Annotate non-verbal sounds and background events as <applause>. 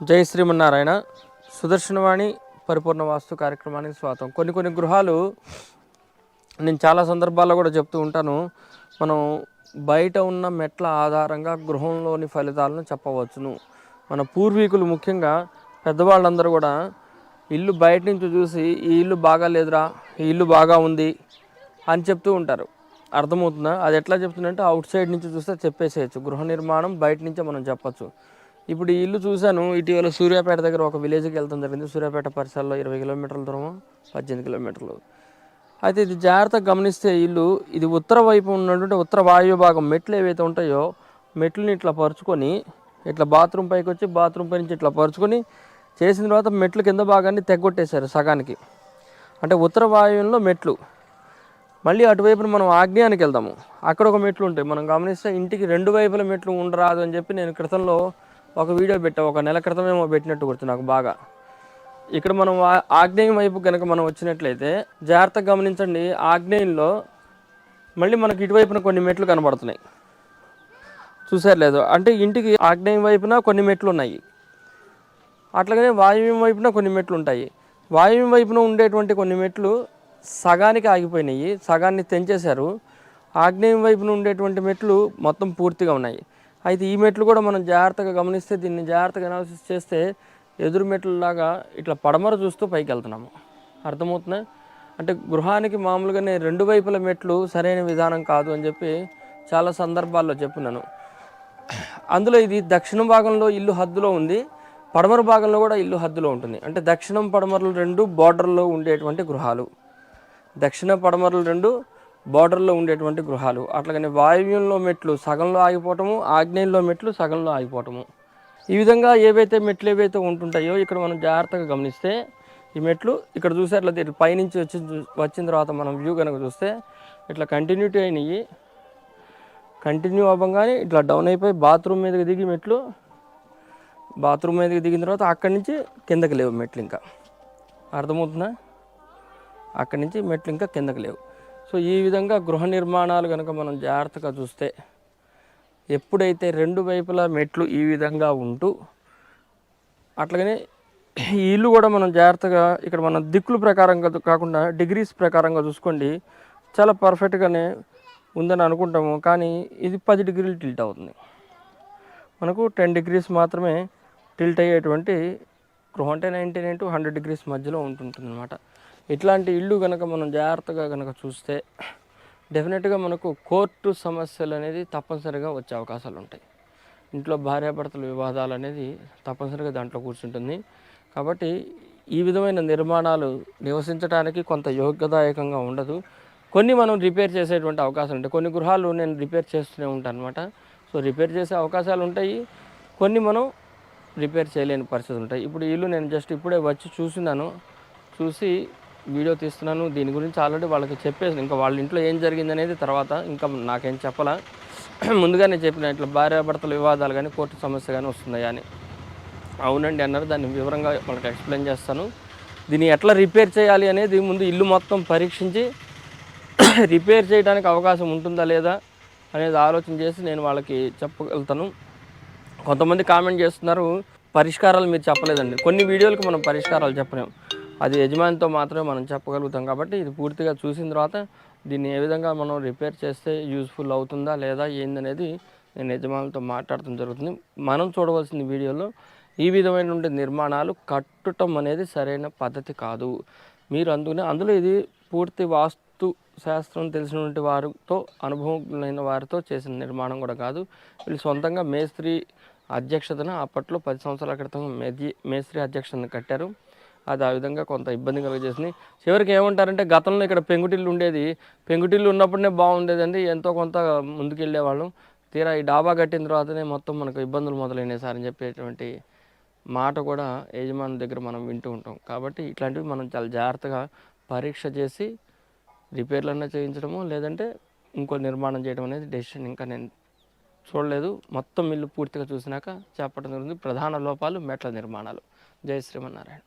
జై శ్రీమన్నారాయణ. సుదర్శనవాణి పరిపూర్ణ వాస్తు కార్యక్రమానికి స్వాగతం. కొన్ని కొన్ని గృహాలు నేను చాలా సందర్భాల్లో కూడా చెప్తూ ఉంటాను. మనం బయట ఉన్న మెట్ల ఆధారంగా గృహంలోని ఫలితాలను చెప్పవచ్చును. మన పూర్వీకులు ముఖ్యంగా పెద్దవాళ్ళందరూ కూడా ఇల్లు బయట నుంచి చూసి ఈ ఇల్లు బాగా లేదురా ఈ ఇల్లు బాగా ఉంది అని చెప్తూ ఉంటారు. అర్థమవుతుందా? అది ఎట్లా చెప్తుందంటే అవుట్ సైడ్ నుంచి చూస్తే చెప్పేసేయచ్చు. గృహ నిర్మాణం బయట నుంచే మనం చెప్పచ్చు. ఇప్పుడు ఈ ఇల్లు చూశాను ఇటీవల సూర్యాపేట దగ్గర ఒక విలేజ్కి వెళ్తాం జరిగింది. సూర్యాపేట పరిసరాల్లో ఇరవై కిలోమీటర్ల దూరం పద్దెనిమిది కిలోమీటర్లు. అయితే ఇది జాగ్రత్తగా గమనిస్తే ఇల్లు ఇది ఉత్తర వైపు ఉన్నటువంటి ఉత్తర వాయువ్య భాగం మెట్లు ఏవైతే ఉంటాయో మెట్లని ఇట్లా పరుచుకొని ఇట్లా బాత్రూమ్ పైకి వచ్చి బాత్రూమ్ పై నుంచి ఇట్లా పరుచుకొని చేసిన తర్వాత మెట్లు కింద భాగాన్ని తెగ్గొట్టేశారు సగానికి. అంటే ఉత్తర వాయువులో మెట్లు. మళ్ళీ అటువైపున మనం ఆగ్నేయానికి వెళ్దాము. అక్కడ ఒక మెట్లు ఉంటాయి. మనం గమనిస్తే ఇంటికి రెండు వైపుల మెట్లు ఉండరాదు అని చెప్పి నేను క్రితంలో ఒక వీడియో పెట్టా ఒక నెల క్రితమేమో పెట్టినట్టు గుర్తు నాకు బాగా. ఇక్కడ మనం ఆగ్నేయం వైపు కనుక మనం వచ్చినట్లయితే జాగ్రత్తగా గమనించండి ఆగ్నేయంలో మళ్ళీ మనకి ఇటువైపున కొన్ని మెట్లు కనబడుతున్నాయి. చూసారు లేదు? అంటే ఇంటికి ఆగ్నేయం వైపున కొన్ని మెట్లు ఉన్నాయి. అట్లాగనే వాయువ్యం వైపున కొన్ని మెట్లు ఉంటాయి. వాయువ్యం వైపున ఉండేటువంటి కొన్ని మెట్లు సగానికి ఆగిపోయినాయి సగాన్ని తెంచేశారు. ఆగ్నేయం వైపున ఉండేటువంటి మెట్లు మొత్తం పూర్తిగా ఉన్నాయి. అయితే ఈ మెట్లు కూడా మనం జాగ్రత్తగా గమనిస్తే దీన్ని జాగ్రత్తగా అనాలిసిస్ చేస్తే ఎదురు మెట్లలాగా ఇట్లా పడమర చూస్తూ పైకి వెళ్తున్నాము. అర్థమవుతున్నాయి అంటే గృహానికి మామూలుగానే రెండు వైపుల మెట్లు సరైన విధానం కాదు అని చెప్పి చాలా సందర్భాల్లో చెప్పున్నాను. అందులో ఇది దక్షిణ భాగంలో ఇల్లు హద్దులో ఉంది పడమర భాగంలో కూడా ఇల్లు హద్దులో ఉంటుంది. అంటే దక్షిణం పడమరలు రెండు బార్డర్లో ఉండేటువంటి గృహాలు. దక్షిణ పడమరలు రెండు బార్డర్లో ఉండేటువంటి గృహాలు. అట్లాగనే వాయువ్యంలో మెట్లు సగంలో ఆగిపోవటము ఆగ్నేయంలో మెట్లు సగంలో ఆగిపోవటము. ఈ విధంగా ఏవైతే మెట్లు ఏవైతే ఉంటుంటాయో ఇక్కడ మనం జాగ్రత్తగా గమనిస్తే ఈ మెట్లు ఇక్కడ చూసేట్లయితే ఇట్లా పైనుంచి వచ్చి వచ్చిన తర్వాత మనం వ్యూ కనుక చూస్తే ఇట్లా కంటిన్యూటీ అయినాయి. కంటిన్యూ అవ్వగానే ఇట్లా డౌన్ అయిపోయి బాత్రూమ్ మీదకి దిగి మెట్లు బాత్రూమ్ మీదకి దిగిన తర్వాత అక్కడి నుంచి కిందకి లేవు మెట్లు ఇంకా. అర్థమవుతుందా? అక్కడి నుంచి మెట్లు ఇంకా కిందకి లేవు. సో ఈ విధంగా గృహ నిర్మాణాలు కనుక మనం జాగ్రత్తగా చూస్తే ఎప్పుడైతే రెండు వైపులా మెట్లు ఈ విధంగా ఉంటూ అట్లాగనే ఈ ఇల్లు కూడా మనం జాగ్రత్తగా ఇక్కడ మన దిక్కుల ప్రకారంగా కాకుండా డిగ్రీస్ ప్రకారంగా చూసుకోండి. చాలా పర్ఫెక్ట్గానే ఉందని అనుకుంటాము. కానీ ఇది పది డిగ్రీలు టిల్ట్ అవుతుంది. మనకు టెన్ డిగ్రీస్ మాత్రమే టిల్ట్ అయ్యేటువంటి గృహం అంటే ninety nine to hundred degrees మధ్యలో ఉంటుంటుంది అనమాట ఇట్లాంటి ఇల్లు కనుక మనం జాగ్రత్తగా కనుక చూస్తే డెఫినెట్గా మనకు కోర్టు సమస్యలు అనేది తప్పనిసరిగా వచ్చే అవకాశాలు ఉంటాయి. ఇంట్లో భార్యాభర్తల వివాదాలు అనేది తప్పనిసరిగా దాంట్లో కూర్చుంటుంది. కాబట్టి ఈ విధమైన నిర్మాణాలు నివసించడానికి కొంత యోగ్యదాయకంగా ఉండదు. కొన్ని మనం రిపేర్ చేసేటువంటి అవకాశం ఉంటాయి. కొన్ని గృహాలు నేను రిపేర్ చేస్తూనే ఉంటాను అనమాట సో రిపేర్ చేసే అవకాశాలు ఉంటాయి. కొన్ని మనం రిపేర్ చేయలేని పరిస్థితులు ఉంటాయి. ఇప్పుడు ఇల్లు నేను జస్ట్ ఇప్పుడే వచ్చి చూసినాను చూసి వీడియో తీస్తున్నాను. దీని గురించి ఆల్రెడీ వాళ్ళకి చెప్పేసి ఇంకా వాళ్ళ ఇంట్లో ఏం జరిగింది అనేది తర్వాత ఇంకా నాకేం చెప్పాలా. <clears throat> ముందుగానే చెప్పిన ఇట్లా భార్యాభర్తల వివాదాలు కానీ కోర్టు సమస్య కానీ వస్తున్నాయి అని. అవునండి అన్నారు. దాన్ని వివరంగా వాళ్ళకి ఎక్స్ప్లెయిన్ చేస్తాను. దీన్ని ఎట్లా రిపేర్ చేయాలి అనేది ముందు ఇల్లు మొత్తం పరీక్షించి <clears throat> రిపేర్ చేయడానికి అవకాశం ఉంటుందా లేదా అనేది ఆలోచన చేసి నేను వాళ్ళకి చెప్పగలుగుతాను. కొంతమంది కామెంట్ చేస్తున్నారు పరిష్కారాలు మీరు చెప్పలేదండి. కొన్ని వీడియోలకు మనం పరిష్కారాలు చెప్పలేము అది యజమానితో మాత్రమే మనం చెప్పగలుగుతాం కాబట్టి ఇది పూర్తిగా చూసిన తర్వాత దీన్ని ఏ విధంగా మనం రిపేర్ చేస్తే యూస్ఫుల్ అవుతుందా లేదా ఏందనేది నేను యజమానులతో మాట్లాడటం జరుగుతుంది. మనం చూడవలసిన వీడియోలో ఈ విధమైనటువంటి నిర్మాణాలు కట్టడం అనేది సరైన పద్ధతి కాదు. మీరు అందుకనే అందులో ఇది పూర్తి వాస్తు శాస్త్రం తెలిసినటువంటి వారితో అనుభవం వారితో చేసిన నిర్మాణం కూడా కాదు. వీళ్ళు సొంతంగా మేస్త్రి అధ్యక్షతన అప్పట్లో పది సంవత్సరాల క్రితం మేస్త్రి అధ్యక్షతను కట్టారు. అది ఆ విధంగా కొంత ఇబ్బంది కలిగజేసింది. చివరికి ఏమంటారంటే గతంలో ఇక్కడ పెంకుటిల్లు ఉండేది. పెంకుటిల్లు ఉన్నప్పుడే బాగుండేదండి. ఎంతో కొంత ముందుకెళ్ళేవాళ్ళం. తీరా ఈ డాబా కట్టిన తర్వాతనే మొత్తం మనకు ఇబ్బందులు మొదలైనాయి సార్ అని చెప్పేటువంటి మాట కూడా యజమాని దగ్గర మనం వింటూ ఉంటాం. కాబట్టి ఇట్లాంటివి మనం చాలా జాగ్రత్తగా పరీక్ష చేసి రిపేర్లన్నా చేయించడము లేదంటే ఇంకో నిర్మాణం చేయడం అనేది డెసిషన్ ఇంకా నేను చూడలేదు. మొత్తం ఇల్లు పూర్తిగా చూసినాక చెప్పడం జరుగుతుంది ప్రధాన లోపాలు మెట్ల నిర్మాణాలు. జై శ్రీమన్నారాయణ.